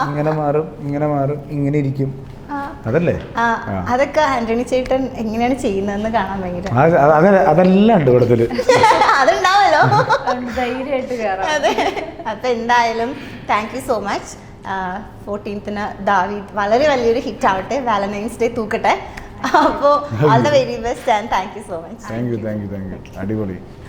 ഇങ്ങനെ മാറും ഇങ്ങനെ മാറും ഇങ്ങനെ ഇരിക്കും. അതല്ലേ. അതൊക്കെ ആന്റണി ചേട്ടൻ എങ്ങനെയാണ് ചെയ്യുന്നതെന്ന് കാണാൻ ഭയങ്കര. അത് അത് അതെല്ലാം ഉണ്ട് ഇവിടത്തിൽ. അതുണ്ടാവല്ലോ. ധൈര്യമായിട്ട് കയറാം അതെ. അപ്പൊ എന്തായാലും താങ്ക് യു സോ മച്ച് ഫോർട്ടീൻത്തിന് ദാവീദ് വളരെ വലിയൊരു ഹിറ്റ് ആവട്ടെ. വാലന്റൈൻസ് ഡേ തൂക്കട്ടെ. അപ്പോൾ all the very best and thank you so much thank you thank you thank you അടിപൊളി.